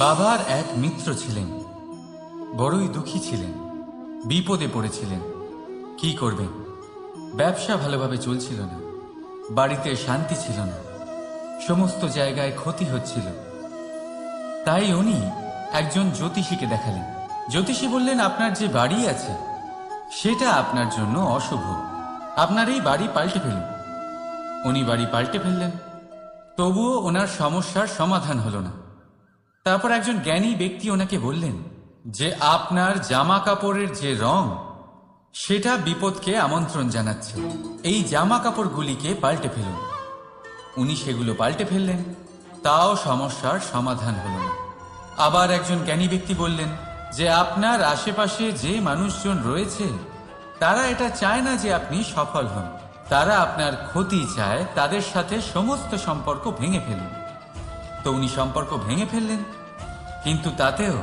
বাবার এক মিত্র ছিলেন। বড়ই দুঃখী ছিলেন। বিপদে পড়েছিলেন। কি করবেন? ব্যবসা ভালোভাবে চলছিল না। বাড়িতে শান্তি ছিল না। সমস্ত জায়গায় ক্ষতি হচ্ছিল। তাই উনি একজন জ্যোতিষীকে দেখালেন। জ্যোতিষী বললেন, আপনার যে বাড়ি আছে, সেটা আপনার জন্য অশুভ। আপনার এই বাড়ি পাল্টে ফেলুন। উনি বাড়ি পাল্টে ফেললেন। তবুও ওনার সমস্যার সমাধান হলো না। তারপর একজন জ্ঞানী ব্যক্তি ওনাকে বললেন, যে আপনার জামা কাপড়ের যে রং, সেটা বিপদকে আমন্ত্রণ জানাচ্ছে। এই জামা কাপড়গুলিকে পাল্টে ফেলুন। উনি সেগুলো পাল্টে ফেললেন। তাও সমস্যার সমাধান হল না। আবার একজন জ্ঞানী ব্যক্তি বললেন, যে আপনার আশেপাশে যে মানুষজন রয়েছে, তারা এটা চায় না যে আপনি সফল হন। তারা আপনার ক্ষতি চায়, তাদের সাথে সমস্ত সম্পর্ক ভেঙে ফেলুন। তো উনি সম্পর্ক ভেঙে ফেললেন। কিন্তু তাতেও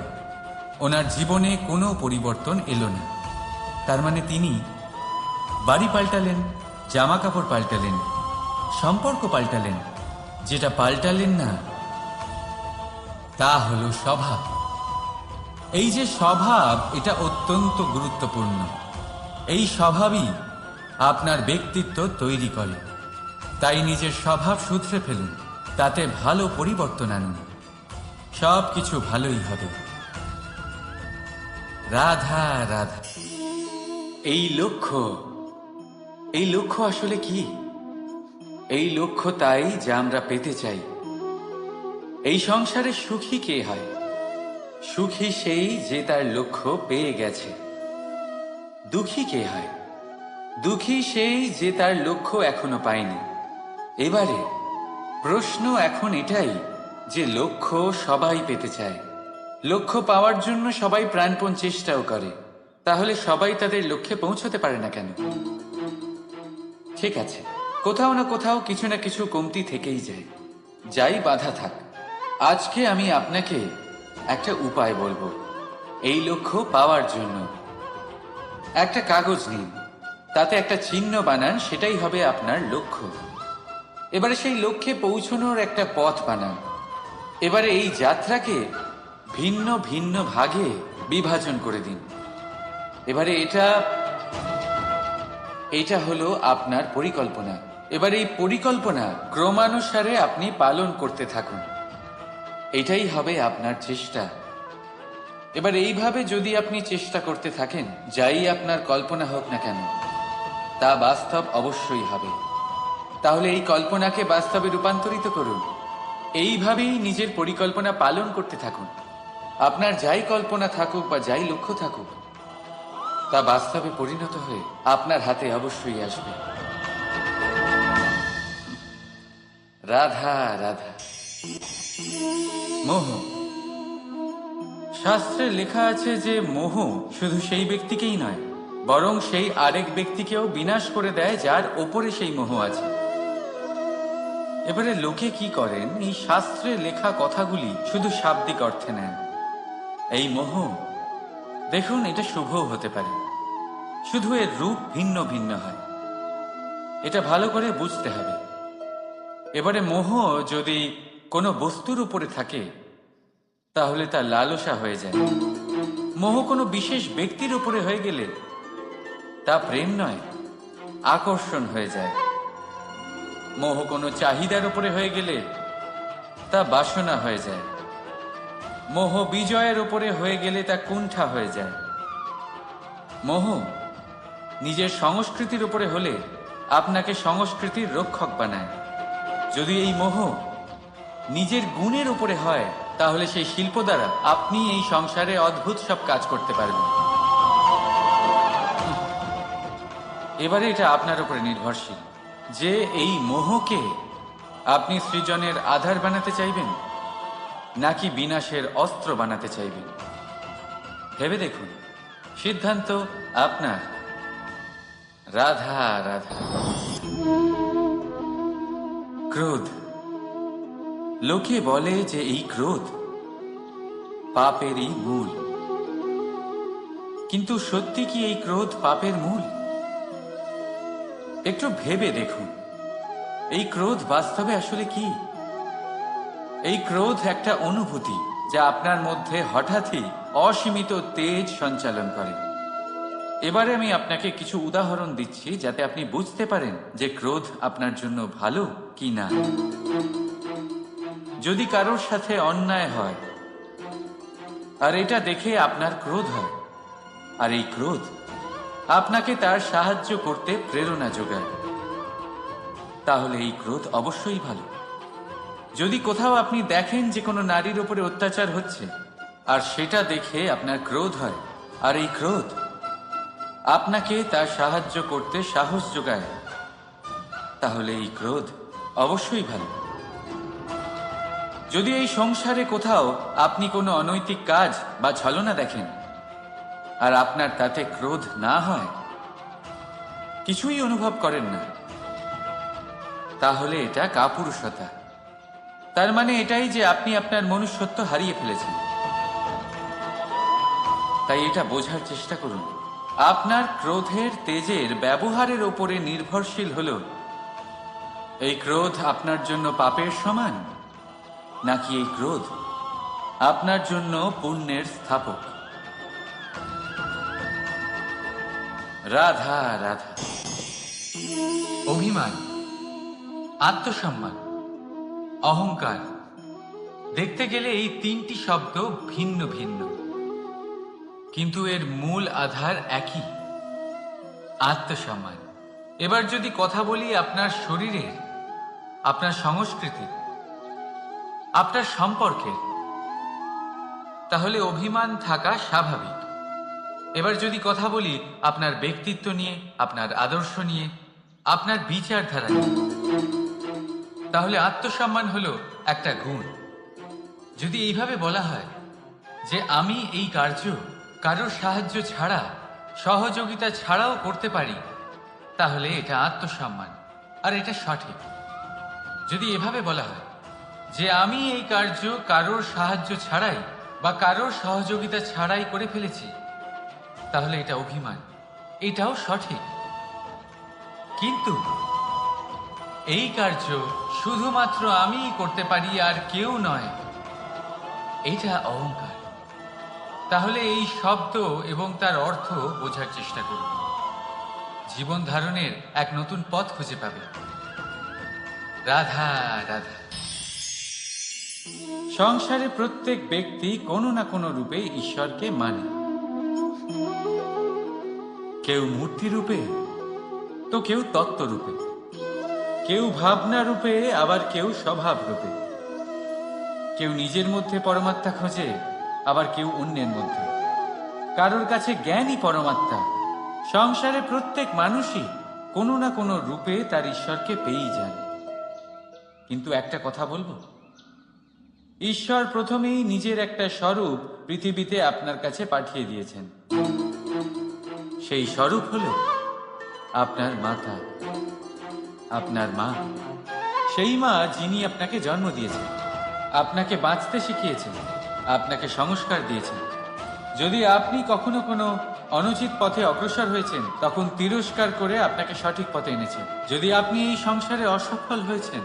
ওনার জীবনে কোনো পরিবর্তন এলো না। তার মানে তিনি বাড়ি পাল্টালেন জামা কাপড় পাল্টালেন, সম্পর্ক পাল্টালেন, যেটা পাল্টালেন না, তা হলো স্বভাব। এই যে স্বভাব, এটা অত্যন্ত গুরুত্বপূর্ণ। এই স্বভাবই আপনার ব্যক্তিত্ব তৈরি করে। তাই নিজের স্বভাব শুধরে ফেলুন। তাতে ভালো পরিবর্তন আনুন। সব কিছু ভালোই হবে। রাধা রাধা। এই লক্ষ্য এই লক্ষ্য আসলে কি? এই লক্ষ্য তাই যা আমরা পেতে চাই। এই সংসারে সুখী কে হয়? সুখী সেই যে তার লক্ষ্য পেয়ে গেছে। দুঃখী কে হয়? দুঃখী সেই যে তার লক্ষ্য এখনও পায়নি। এবারে প্রশ্ন এখন এটাই যে লক্ষ্য সবাই পেতে চায়। লক্ষ্য পাওয়ার জন্য সবাই প্রাণপণ চেষ্টাও করে। তাহলে সবাই তাদের লক্ষ্যে পৌঁছতে পারে না কেন? ঠিক আছে, কোথাও না কোথাও কিছু না কিছু কমতি থেকেই যায়। যাই বাধা থাক, আজকে আমি আপনাকে একটা উপায় বলব। এই লক্ষ্য পাওয়ার জন্য। একটা কাগজ নিন, তাতে একটা চিহ্ন বানান, সেটাই হবে আপনার লক্ষ্য। এবারে সেই লক্ষ্যে পৌঁছানোর একটা পথ বানান। এবারে এই যাত্রাকে ভিন্ন ভিন্ন ভাগে বিভাজন করে দিন। এবারে এটা এটা হলো আপনার পরিকল্পনা। এবার এই পরিকল্পনা ক্রমানুসারে আপনি পালন করতে থাকুন। এটাই হবে আপনার চেষ্টা। এবার এইভাবে যদি আপনি চেষ্টা করতে থাকেন, যাই আপনার কল্পনা হোক না কেন, তা বাস্তব অবশ্যই হবে। তাহলে এই কল্পনাকে বাস্তবে রূপান্তরিত করুন। এইভাবেই নিজের পরিকল্পনা পালন করতে থাকুন। আপনার যাই কল্পনা থাকুক বা যাই লক্ষ্য থাকুক, তা বাস্তবে পরিণত হয়ে আপনার হাতে অবশ্যই আসবে। রাধা রাধা। মোহ। শাস্ত্রে লেখা আছে যে মোহ শুধু সেই ব্যক্তিকেই নয়, বরং সেই আরেক ব্যক্তিকেও বিনাশ করে দেয় যার ওপরে সেই মোহ আছে। এবারে লোকে কি করেন? এই শাস্ত্রে লেখা কথাগুলি শুধু শাব্দিক অর্থে নেন। এই মোহ, দেখুন, এটা শুভও হতে পারে। শুধু এর রূপ ভিন্ন ভিন্ন হয়। এটা ভালো করে বুঝতে হবে। এবারে মোহ যদি কোনো বস্তুর উপরে থাকে, তাহলে তা লালসা হয়ে যায়। মোহ কোনো বিশেষ ব্যক্তির উপরে হয়ে গেলে তা প্রেম নয়, আকর্ষণ হয়ে যায়। মোহ কোনো চাহিদার উপরে হয়ে গেলে তা বাসনা হয়ে যায়। মোহ বিজয়ের উপরে হয়ে গেলে তা কুণ্ঠা হয়ে যায়। মোহ নিজের সংস্কৃতির উপরে হলে আপনাকে সংস্কৃতির রক্ষক বানায়। যদি এই মোহ নিজের গুণের উপরে হয়, তাহলে সেই শিল্প দ্বারা আপনি এই সংসারে অদ্ভুত সব কাজ করতে পারবেন। এবারে এটা আপনার উপরে নির্ভরশীল। যে এই মোহকে আপনি সৃজনের আধার বানাতে চাইবেন, নাকি বিনাশের অস্ত্র বানাতে চাইবেন? ভেবে দেখুন, সিদ্ধান্ত আপনার। রাধা রাধা। ক্রোধ। লোকে বলে যে এই ক্রোধ পাপেরই মূল। কিন্তু সত্যি কি এই ক্রোধ পাপের মূল? একটু ভেবে দেখুন। এই ক্রোধ বাস্তবে আসলে কি? এই ক্রোধ একটা অনুভূতি যা আপনার মধ্যে হঠাৎই অসীমিত তেজ সঞ্চালন করে। এবারে আমি আপনাকে কিছু উদাহরণ দিচ্ছি যাতে আপনি বুঝতে পারেন যে ক্রোধ আপনার জন্য ভালো কি না। যদি কারোর সাথে অন্যায় হয়, আর এটা দেখে আপনার ক্রোধ হয়, আর এই ক্রোধ আপনাকে তার সাহায্য করতে প্রেরণা যোগায়। তাহলে এই ক্রোধ অবশ্যই ভালো। যদি কোথাও আপনি দেখেন যে কোনো নারীর উপরে অত্যাচার হচ্ছে, আর সেটা দেখে আপনার ক্রোধ হয়, আর এই ক্রোধ আপনাকে তার সাহায্য করতে সাহস যোগায়, তাহলে এই ক্রোধ অবশ্যই ভালো। যদি এই সংসারে কোথাও আপনি কোনো অনৈতিক কাজ বা ছলনা দেখেন আর আপনার তাতে ক্রোধ না হয়? কিছুই অনুভব করেন না। তাহলে এটা কাপুরুষতা। তার মানে এটাই যে আপনি আপনার মনুষ্যত্ব হারিয়ে ফেলেছেন। তাই এটা বোঝার চেষ্টা করুন। আপনার ক্রোধের তেজের ব্যবহারের ওপরে নির্ভরশীল হল। এই ক্রোধ আপনার জন্য পাপের সমান, নাকি এই ক্রোধ আপনার জন্য পুণ্যের স্থাপক? রাধা রাধা। অভিমান, আত্মসম্মান, অহংকার। দেখতে গেলে এই তিনটি শব্দ ভিন্ন ভিন্ন। কিন্তু এর মূল আধার একই, আত্মসম্মান। এবার যদি কথা বলি আপনার শরীরের, আপনার সংস্কৃতির, আপনার সম্পর্কের, তাহলে অভিমান থাকা স্বাভাবিক। এবার যদি কথা বলি আপনার ব্যক্তিত্ব নিয়ে, আপনার আদর্শ নিয়ে, আপনার বিচারধারা নিয়ে, তাহলে আত্মসম্মান হলো একটা গুণ। যদি এইভাবে বলা হয় যে আমি এই কার্য কারোর সাহায্য ছাড়া, সহযোগিতা ছাড়াও করতে পারি, তাহলে এটা আত্মসম্মান, আর এটা সঠিক। যদি এভাবে বলা হয় যে আমি এই কার্য কারোর সাহায্য ছাড়াই বা কারোর সহযোগিতা ছাড়াই করে ফেলেছি তাহলে এটা অভিমান। এটাও সঠিক। কিন্তু এই কার্য শুধুমাত্র আমিই করতে পারি আর কেউ নয়। এটা অহংকার। তাহলে এই শব্দ এবং তার অর্থ বোঝার চেষ্টা করুন। জীবন ধারণের এক নতুন পথ খুঁজে পাবে। রাধা রাধা। সংসারে প্রত্যেক ব্যক্তি কোনো না কোনো রূপে ঈশ্বরকে মানে। কেউ মূর্তি রূপে, তো কেউ তত্ত্ব রূপে। কেউ ভাবনা রূপে, আবার কেউ স্বভাব রূপে। কেউ নিজের মধ্যে পরমাত্মা খোঁজে, আবার কেউ অন্যের মধ্যে। কারোর কাছে জ্ঞানই পরমাত্মা। সংসারে প্রত্যেক মানুষই কোনো না কোনো রূপে তার ঈশ্বরকে পেয়েই যান। কিন্তু একটা কথা বলব? ঈশ্বর প্রথমেই নিজের একটা স্বরূপ পৃথিবীতে আপনার কাছে পাঠিয়ে দিয়েছেন। সেই স্বরূপ হল আপনার মাতা, আপনার মা। সেই মা যিনি আপনাকে জন্ম দিয়েছেন আপনাকে বাঁচতে শিখিয়েছেন আপনাকে সংস্কার দিয়েছেন যদি আপনি কখনো কোনো অনুচিত পথে অগ্রসর হয়েছেন, তখন তিরস্কার করে আপনাকে সঠিক পথে এনেছেন। যদি আপনি এই সংসারে অসফল হয়েছেন,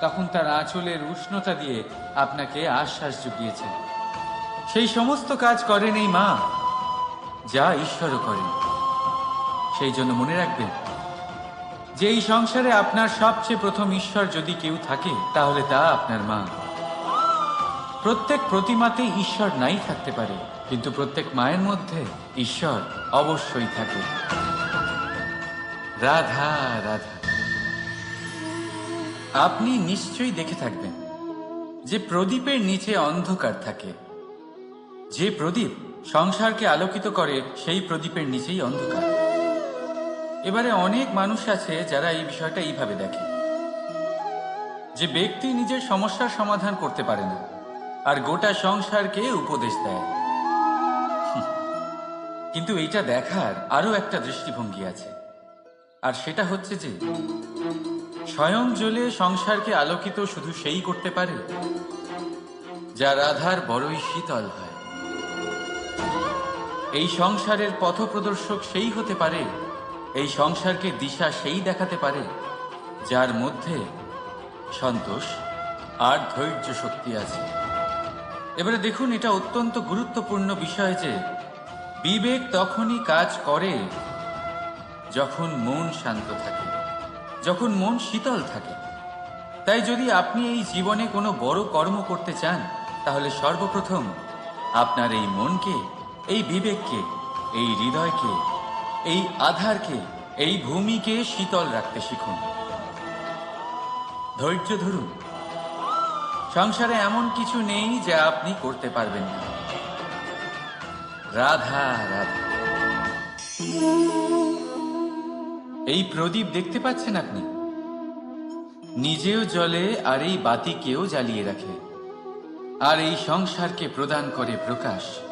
তখন তার আঁচলের উষ্ণতা দিয়ে আপনাকে আশ্বাস জুগিয়েছেন। সেই সমস্ত কাজ করেন এই মা, যা ঈশ্বরও করেন। সেই জন্য মনে রাখবেন যে এই সংসারে আপনার সবচেয়ে প্রথম ঈশ্বর যদি কেউ থাকে, তাহলে তা আপনার মা। প্রত্যেক প্রতিমাতে ঈশ্বর নাই থাকতে পারে, কিন্তু প্রত্যেক মায়ের মধ্যে ঈশ্বর অবশ্যই থাকে। রাধা রাধা। আপনি নিশ্চয়ই দেখে থাকবেন যে প্রদীপের নিচে অন্ধকার থাকে। যে প্রদীপ সংসারকে আলোকিত করে, সেই প্রদীপের নিচেই অন্ধকার। এবারে অনেক মানুষ আছে যারা এই বিষয়টা এইভাবে দেখে। যে ব্যক্তি নিজের সমস্যার সমাধান করতে পারে না, আর গোটা সংসারকে উপদেশ দেয়। কিন্তু এইটা দেখার আরও একটা দৃষ্টিভঙ্গি আছে। আর সেটা হচ্ছে যে, স্বয়ং জ্বলে সংসারকে আলোকিত শুধু সেই করতে পারে, যা রাধার বড়ই শীতল হয়। এই সংসারের পথপ্রদর্শক সেই হতে পারে এই সংসারকে দিশা সেই দেখাতে পারে, যার মধ্যে সন্তোষ আর ধৈর্য শক্তি আছে। এবারে দেখুন, এটা অত্যন্ত গুরুত্বপূর্ণ বিষয় যে বিবেক তখনই কাজ করে যখন মন শান্ত থাকে, যখন মন শীতল থাকে। তাই যদি আপনি এই জীবনে কোনো বড় কর্ম করতে চান, তাহলে সর্বপ্রথম আপনার এই মনকে, এই বিবেককে, এই হৃদয়কে এই আধারকে, এই ভূমিকে শীতল রাখতে শিখুন। ধৈর্য ধরুন। সংসারে এমন কিছু নেই যা আপনি করতে পারবেন না। রাধা রাধা। এই প্রদীপ দেখতে পাচ্ছেন আপনি? নিজেও জলে আর এই বাতিকেও জ্বালিয়ে রাখে। আর এই সংসারকে প্রদান করে প্রকাশ।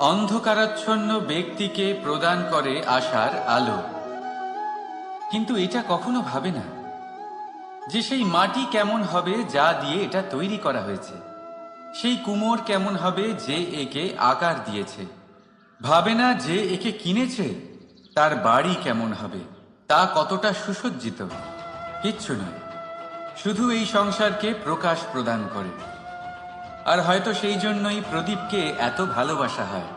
অন্ধকারাচ্ছন্ন ব্যক্তিকে প্রদান করে আশার আলো। কিন্তু এটা কখনো ভাবে না যে সেই মাটি কেমন হবে যা দিয়ে এটা তৈরি করা হয়েছে। সেই কুমোর কেমন হবে যে একে আকার দিয়েছে। ভাবে না যে একে কিনেছে, তার বাড়ি কেমন হবে, তা কতটা সুসজ্জিত, কিচ্ছু নয়। শুধু এই সংসারকে প্রকাশ প্রদান করে। আর হয়তো সেই জন্যই প্রদীপকে এত ভালোবাসা হয়।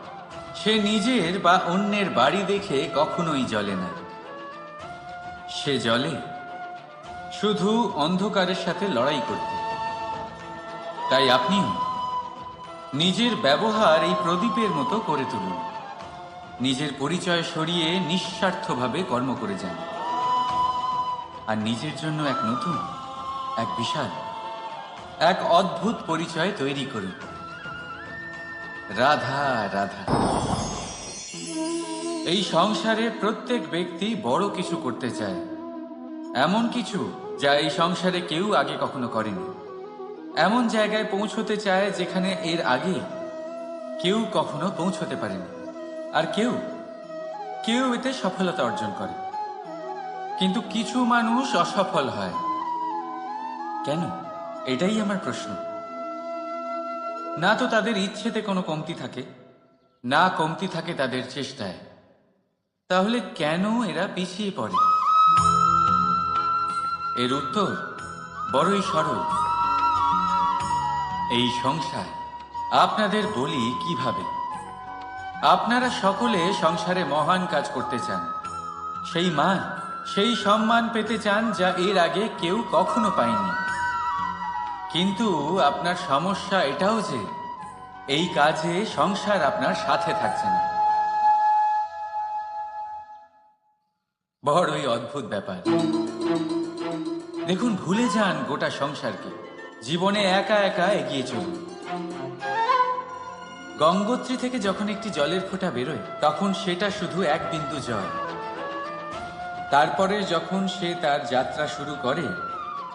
সে নিজের বা অন্যের বাড়ি দেখে কখনোই জ্বলে না। সে জলে শুধু অন্ধকারের সাথে লড়াই করতে। তাই আপনিও নিজের ব্যবহার এই প্রদীপের মতো করে তুলুন। নিজের পরিচয় সরিয়ে নিঃস্বার্থভাবে কর্ম করে যান। আর নিজের জন্য এক নতুন, এক বিশাল এক অদ্ভুত পরিচয় তৈরি করুন। রাধা রাধা। এই সংসারে প্রত্যেক ব্যক্তি বড় কিছু করতে চায়। এমন কিছু যা এই সংসারে কেউ আগে কখনো করেনি। এমন জায়গায় পৌঁছতে চায় যেখানে এর আগে কেউ কখনো পৌঁছতে পারেনি। আর কেউ কেউ এতে সফলতা অর্জন করে। কিন্তু কিছু মানুষ অসফল হয়। কেন? এটাই আমার প্রশ্ন। না তো তাদের ইচ্ছেতে কোনো কমতি থাকে, না কমতি থাকে তাদের চেষ্টায়। তাহলে কেন এরা পিছিয়ে পড়ে? এর উত্তর বড়ই সরল। এই সংসার আপনাদের বলি কীভাবে? আপনারা সকলে সংসারে মহান কাজ করতে চান। সেই মান, সেই সম্মান পেতে চান যা এর আগে কেউ কখনো পায়নি। কিন্তু আপনার সমস্যা এটাও যে এই কাজে সংসার আপনার সাথে থাকছে না। বড়ই অদ্ভুত ব্যাপার। দেখুন, ভুলে যান গোটা সংসারকে। জীবনে একা একা এগিয়ে চলুন। গঙ্গোত্রী থেকে যখন একটি জলের ফোঁটা বেরোয়, তখন সেটা শুধু এক বিন্দু জল। তারপরে যখন সে তার যাত্রা শুরু করে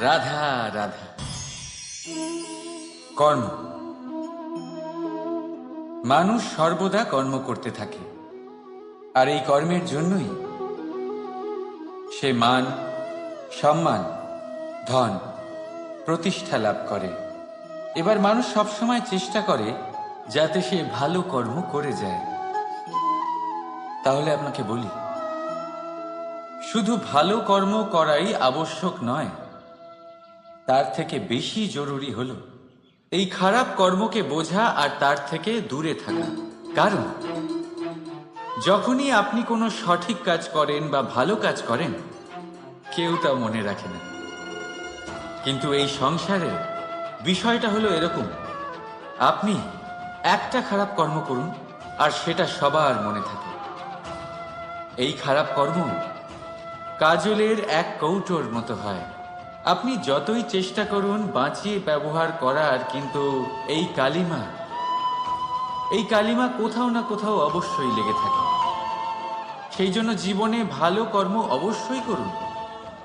রাধা রাধা। কর্ম। মানুষ সর্বদা কর্ম করতে থাকে। আর এই কর্মের জন্যই সে মান, সম্মান, ধন, প্রতিষ্ঠা লাভ করে। এবার মানুষ সবসময় চেষ্টা করে যাতে সে ভালো কর্ম করে যায়। তাহলে আপনাকে বলি, শুধু ভালো কর্ম করাই আবশ্যক নয় তার থেকে বেশি জরুরি হলো এই খারাপ কর্মকে বোঝা আর তার থেকে দূরে থাকা। কারণ, যখনই আপনি কোনো সঠিক কাজ করেন বা ভালো কাজ করেন, কেউ তা মনে রাখে না। কিন্তু এই সংসারে বিষয়টা হলো এরকম, আপনি একটা খারাপ কর্ম করুন আর সেটা সবার মনে থাকে। এই খারাপ কর্ম কাজলের এক কৌটোর মতো হয়। আপনি যতই চেষ্টা করুন বাঁচিয়ে ব্যবহার করার, কিন্তু এই কালিমা এই কালিমা কোথাও না কোথাও অবশ্যই লেগে থাকে। সেই জন্য জীবনে ভালো কর্ম অবশ্যই করুন,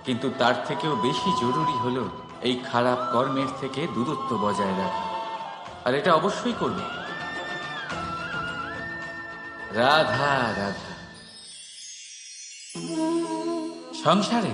কিন্তু তার থেকেও বেশি জরুরি হলো এই খারাপ কর্মের থেকে দূরত্ব বজায় রাখা। আর এটা অবশ্যই করব রাধা রাধা। সংসারে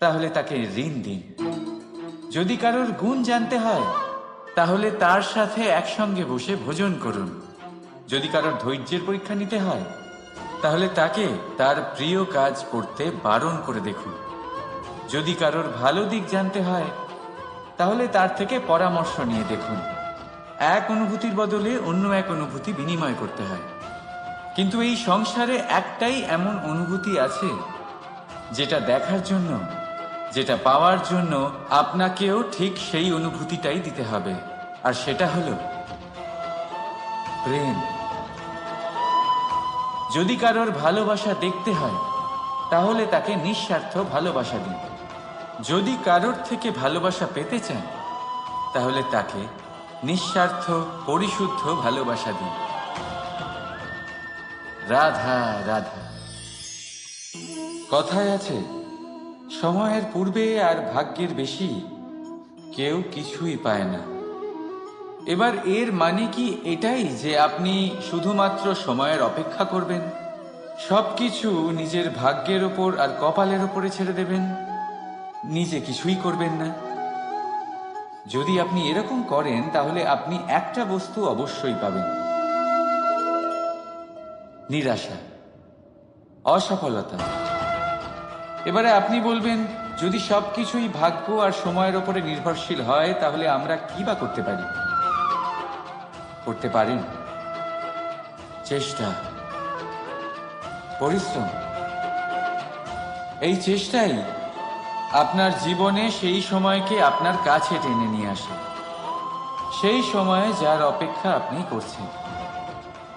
তাহলে তাকে ঋণ দিন। যদি কারোর গুণ জানতে হয়, তাহলে তার সাথে একসঙ্গে বসে ভোজন করুন। যদি কারোর ধৈর্যের পরীক্ষা নিতে হয়, তাহলে তাকে তার প্রিয় কাজ করতে বারণ করে দেখুন। যদি কারোর ভালো দিক জানতে হয়, তাহলে তার থেকে পরামর্শ নিয়ে দেখুন। এক অনুভূতির বদলে অন্য এক অনুভূতি বিনিময় করতে হয়। কিন্তু এই সংসারে একটাই এমন অনুভূতি আছে, যেটা দেখার জন্য যেটা পাওয়ার জন্য আপনাকেও ঠিক সেই অনুভূতিটাই দিতে হবে। আর সেটা হলো প্রেম। যদি কারোর ভালোবাসা দেখতে হয়, তাহলে তাকে নিঃস্বার্থ ভালোবাসা দিন। যদি কারোর থেকে ভালোবাসা পেতে চান, তাহলে তাকে নিঃস্বার্থ, পরিশুদ্ধ ভালোবাসা দিন। রাধা রাধা। কথায় আছে সময়ের পূর্বে আর ভাগ্যের বেশি কেউ কিছুই পায় না। এবার এর মানে কি এটাই যে আপনি শুধুমাত্র সময়ের অপেক্ষা করবেন? সব কিছু নিজের ভাগ্যের ওপর আর কপালের ওপরে ছেড়ে দেবেন। নিজে কিছুই করবেন না। যদি আপনি এরকম করেন, তাহলে আপনি একটা বস্তু অবশ্যই পাবেন। নিরাশা, অসফলতা। এবারে আপনি বলবেন, যদি সবকিছুই ভাগ্য আর সময়ের ওপরে নির্ভরশীল হয়, তাহলে আমরা কি বা করতে পারি? করতে পারেন চেষ্টা। পরিশ্রম। এই চেষ্টাই আপনার জীবনে সেই সময়কে আপনার কাছে টেনে নিয়ে আসে। সেই সময়ে যার অপেক্ষা আপনি করছেন।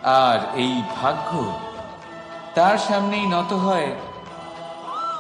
আর এই ভাগ্য তার সামনেই নত হয়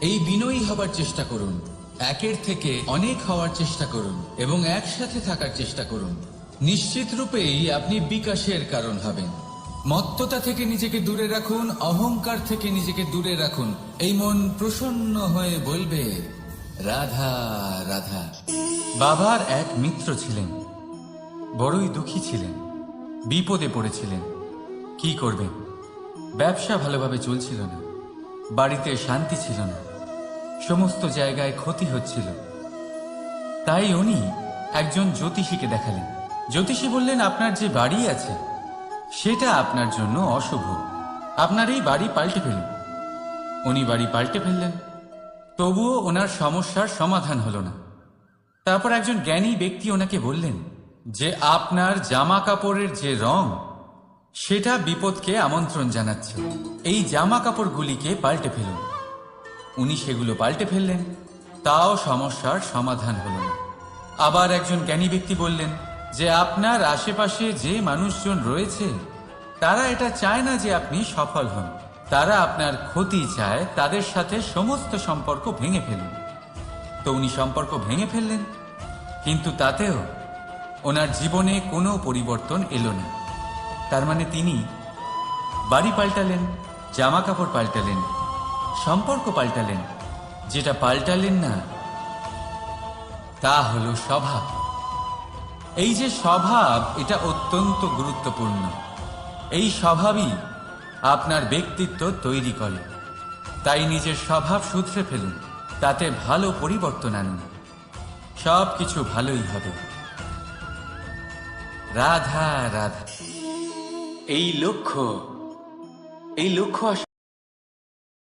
এই বিনয়ী হবার চেষ্টা করুন। একের থেকে অনেক হওয়ার চেষ্টা করুন এবং একসাথে থাকার চেষ্টা করুন। নিশ্চিত রূপেই আপনি বিকাশের কারণ হবেন। মত্ততা থেকে নিজেকে দূরে রাখুন, অহংকার থেকে নিজেকে দূরে রাখুন। এই মন প্রসন্ন হয়ে বলবে, রাধা রাধা। বাবার এক মিত্র ছিলেন। বড়ই দুঃখী ছিলেন। বিপদে পড়েছিলেন। কি করবেন? ব্যবসা ভালোভাবে চলছিল না। বাড়িতে শান্তি ছিল না। সমস্ত জায়গায় ক্ষতি হচ্ছিল। তাই উনি একজন জ্যোতিষীকে দেখালেন। জ্যোতিষী বললেন, আপনার যে বাড়ি আছে, সেটা আপনার জন্য অশুভ। আপনার এই বাড়ি পাল্টে ফেলুন। উনি বাড়ি পাল্টে ফেললেন। তবুও ওনার সমস্যার সমাধান হলো না। তারপর একজন জ্ঞানী ব্যক্তি ওনাকে বললেন যে, আপনার জামা কাপড়ের যে রং, সেটা বিপদকে আমন্ত্রণ জানাচ্ছে। এই জামা কাপড়গুলিকে পাল্টে ফেলুন। উনি সেগুলো পাল্টে ফেললেন। তাও সমস্যার সমাধান হলো না। আবার একজন জ্ঞানী ব্যক্তি বললেন যে, আপনার আশেপাশে যে মানুষজন রয়েছে, তারা এটা চায় না যে আপনি সফল হন। তারা আপনার ক্ষতি চায়, তাদের সাথে সমস্ত সম্পর্ক ভেঙে ফেলুন। তো উনি সম্পর্ক ভেঙে ফেললেন। কিন্তু তাতেও ওনার জীবনে কোনো পরিবর্তন এলো না। তার মানে তিনি বাড়ি পাল্টালেন জামা কাপড় পাল্টালেন সম্পর্ক পাল্টালেন। যেটা পাল্টালেন না, তা হলো স্বভাব। এই যে স্বভাব, এটা অত্যন্ত গুরুত্বপূর্ণ। এই স্বভাবই আপনার ব্যক্তিত্ব তৈরি করে। তাই নিজের স্বভাব শুধরে ফেলুন, তাতে ভালো পরিবর্তন আনুন। সব কিছু ভালোই হবে। রাধা রাধা। এই লক্ষ্য এই লক্ষ্য